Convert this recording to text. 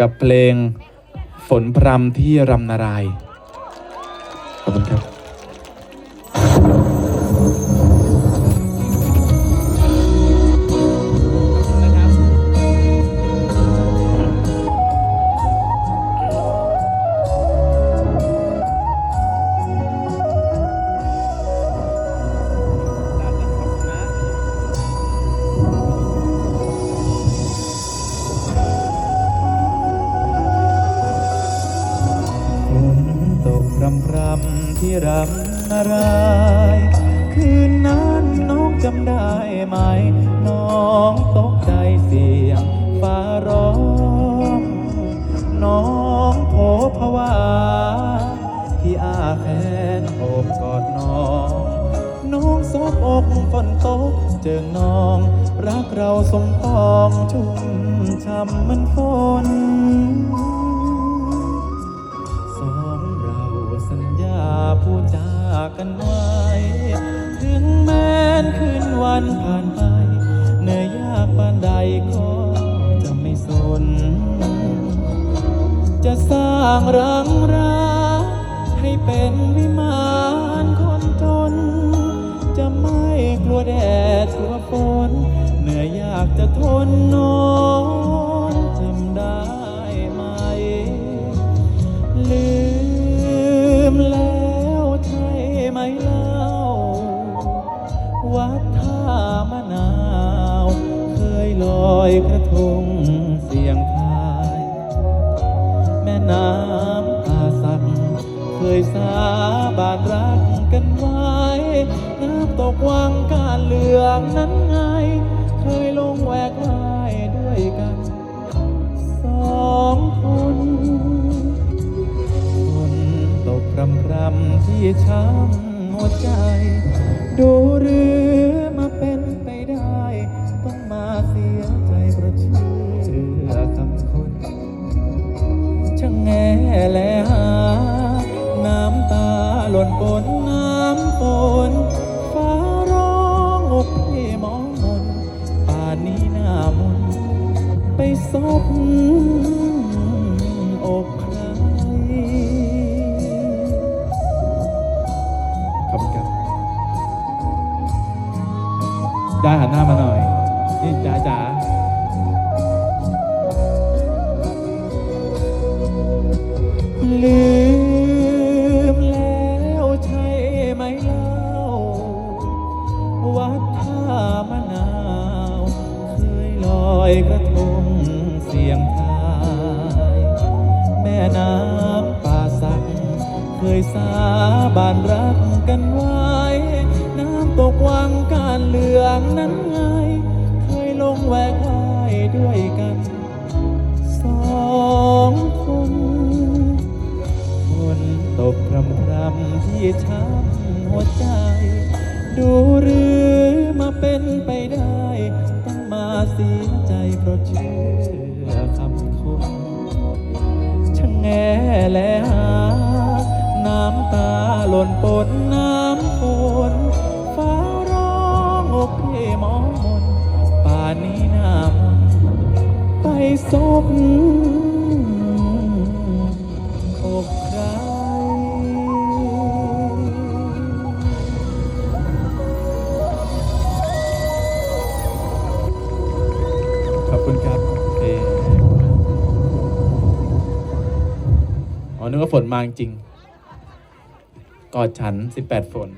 กับเพลงฝนพรำที่รำนารายขอบคุณครับำพรำที่รำนารายคืนนั้นน้องจำได้ไหม น้องตกใจเสียงฟ้าร้อง น้องโผภาวาที่อาแขนโอบกอดน้อง น้องซบอกฝนตกเจอน้อง รักเราสมปองชุ่มช่ำเหมันฝนางรังรักให้เป็นวิมานคนจน จะไม่กลัวแดดกลัวฝนเหนื่อยยากจะทนนอนจำได้ไหม ลืมแล้วใช่ไหมเล่า วัดท่ามะนาว เคยลอยกระทงเสียงทา น้ำตาสักเคยสาบานรักกันไว้ น้ำตกวังการเหลืองนั้นไง เคยลงแหวกว่ายด้วยกันสองคนฝนตกพรำพรำที่ช้ำหัวใจ ดูหรือมาเป็นไปได้ ต้องมาเสีย แง่แลหา น้ำตาหล่นบนน้ำฝนฟ้าร้องอกพี่มองมนป่านนี้หน้ามนไปซบอกใครขอบคุณครับได้หันหน้ามาหน่อย อยกระทงเสียงทาย แม่น้ำป่าสัก เคยสาบานรักกันไว้ น้ำตกวังการเหลืองนั้นไง เคยลงแหวกไว่ายด้วยกัน สองคนฝนตกพรำพรำที่ช้ำหัวใจ ดูหรือมาเป็นไปได้ เสียใจเพราะเชื่อคำคนช่างแง่และหา น้ำตาหล่นปนน้ำฝนฟ้าร้องอกพี่มองมนป่านนี้หน้ามนไปซบอกใคร นึกว่าฝนมาจริง กอดฉัน 18 ฝน